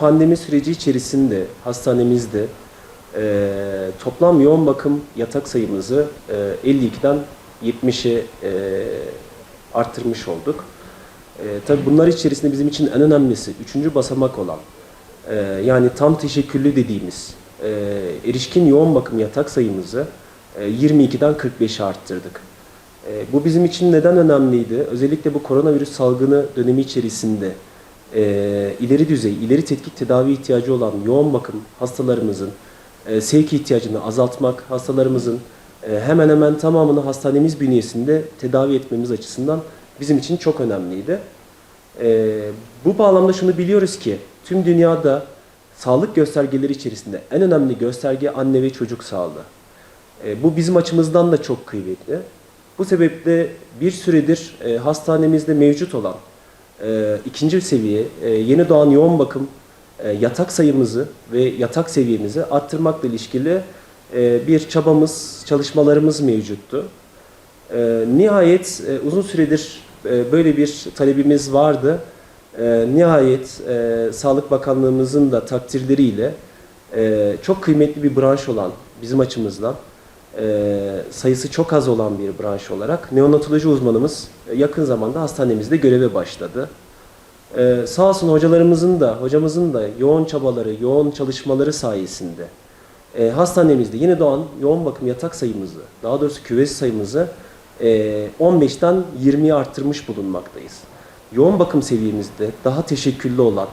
pandemi süreci içerisinde hastanemizde e, toplam yoğun bakım yatak sayımızı e, 52'den 70'e e, arttırmış olduk. E, tabii bunlar içerisinde bizim için en önemlisi üçüncü basamak olan e, yani tam teşekküllü dediğimiz e, erişkin yoğun bakım yatak sayımızı e, 22'den 45'e arttırdık. E, bu bizim için neden önemliydi? Özellikle bu koronavirüs salgını dönemi içerisinde e, ileri düzey, ileri tetkik tedavi ihtiyacı olan yoğun bakım hastalarımızın e, sevk ihtiyacını azaltmak, hastalarımızın e, hemen hemen tamamını hastanemiz bünyesinde tedavi etmemiz açısından bizim için çok önemliydi. E, bu bağlamda şunu biliyoruz ki tüm dünyada sağlık göstergeleri içerisinde en önemli gösterge anne ve çocuk sağlığı. E, bu bizim açımızdan da çok kıymetli. Bu sebeple bir süredir e, hastanemizde mevcut olan e, ikinci seviye e, yeni doğan yoğun bakım e, yatak sayımızı ve yatak seviyemizi arttırmakla ilişkili e, bir çabamız, çalışmalarımız mevcuttu. E, nihayet e, uzun süredir e, böyle bir talebimiz vardı. E, nihayet e, Sağlık Bakanlığımızın da takdirleriyle e, çok kıymetli bir branş olan bizim açımızdan e, sayısı çok az olan bir branş olarak neonatoloji uzmanımız e, yakın zamanda hastanemizde göreve başladı. Ee, sağ olsun hocalarımızın da, hocamızın da yoğun çabaları, yoğun çalışmaları sayesinde e, hastanemizde yeni doğan yoğun bakım yatak sayımızı, daha doğrusu küvesi sayımızı e, 15'ten 20'ye arttırmış bulunmaktayız. Yoğun bakım seviyemizde daha teşekküllü olan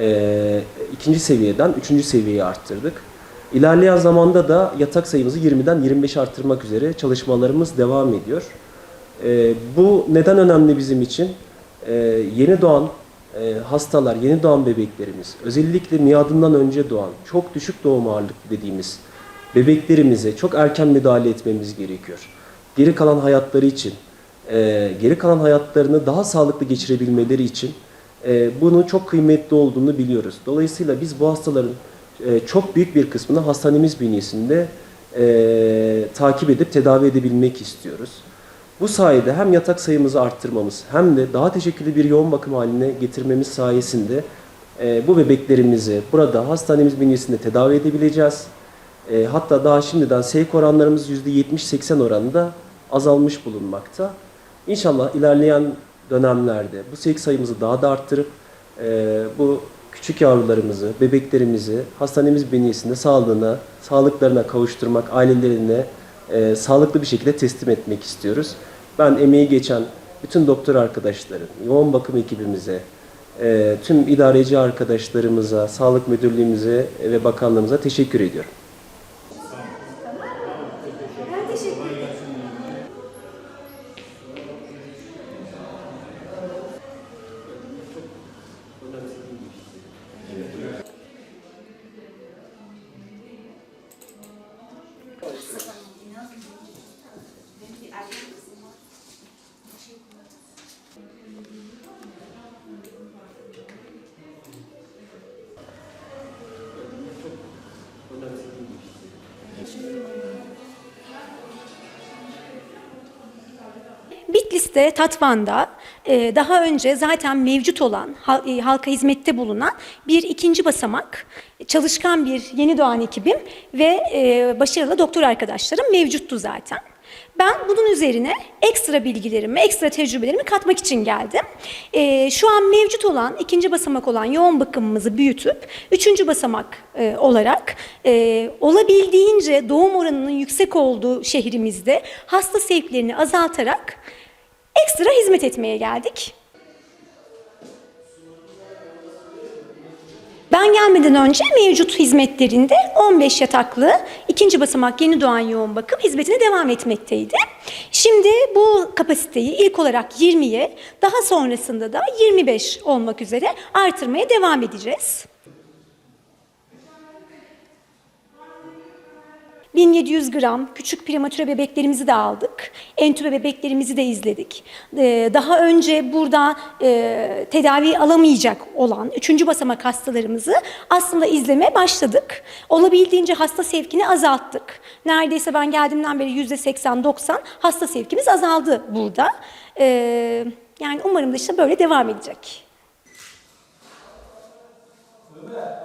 e, ikinci seviyeden üçüncü seviyeye arttırdık. İlerleyen zamanda da yatak sayımızı 20'den 25'e arttırmak üzere çalışmalarımız devam ediyor. E, bu neden önemli bizim için? E, yeni doğan e, hastalar, yeni doğan bebeklerimiz, özellikle miadından önce doğan, çok düşük doğum ağırlıklı dediğimiz bebeklerimize çok erken müdahale etmemiz gerekiyor. Geri kalan hayatları için, e, geri kalan hayatlarını daha sağlıklı geçirebilmeleri için e, bunun çok kıymetli olduğunu biliyoruz. Dolayısıyla biz bu hastaların e, çok büyük bir kısmını hastanemiz bünyesinde e, takip edip tedavi edebilmek istiyoruz. Bu sayede hem yatak sayımızı arttırmamız hem de daha teşekküllü bir yoğun bakım haline getirmemiz sayesinde e, bu bebeklerimizi burada hastanemiz bünyesinde tedavi edebileceğiz. E, hatta daha şimdiden sevk oranlarımız %70-80 oranında azalmış bulunmakta. İnşallah ilerleyen dönemlerde bu sevk sayımızı daha da arttırıp e, bu küçük yavrularımızı, bebeklerimizi hastanemiz bünyesinde sağlığına, sağlıklarına kavuşturmak, ailelerine e, sağlıklı bir şekilde teslim etmek istiyoruz. Ben emeği geçen bütün doktor arkadaşlarım, yoğun bakım ekibimize, e, tüm idareci arkadaşlarımıza, sağlık müdürlüğümüze ve bakanlığımıza teşekkür ediyorum. Bitlis'te, Tatvan'da e, daha önce zaten mevcut olan, e, halka hizmette bulunan bir ikinci basamak, çalışkan bir yeni doğan ekibim ve e, başarılı doktor arkadaşlarım mevcuttu zaten. Ben bunun üzerine ekstra bilgilerimi, ekstra tecrübelerimi katmak için geldim. E, şu an mevcut olan, ikinci basamak olan yoğun bakımımızı büyütüp, üçüncü basamak e, olarak e, olabildiğince doğum oranının yüksek olduğu şehrimizde hasta sevklerini azaltarak ekstra hizmet etmeye geldik. Ben gelmeden önce mevcut hizmetlerinde 15 yataklı ikinci basamak yeni doğan yoğun bakım hizmetine devam etmekteydi. Şimdi bu kapasiteyi ilk olarak 20'ye daha sonrasında da 25 olmak üzere artırmaya devam edeceğiz. 1700 gram küçük prematüre bebeklerimizi de aldık. Entübe bebeklerimizi de izledik. Ee, daha önce burada e, tedavi alamayacak olan üçüncü basamak hastalarımızı aslında izleme başladık. Olabildiğince hasta sevkini azalttık. Neredeyse ben geldiğimden beri %80-90 hasta sevkimiz azaldı burada. Ee, yani umarım da işte böyle devam edecek. Ömer,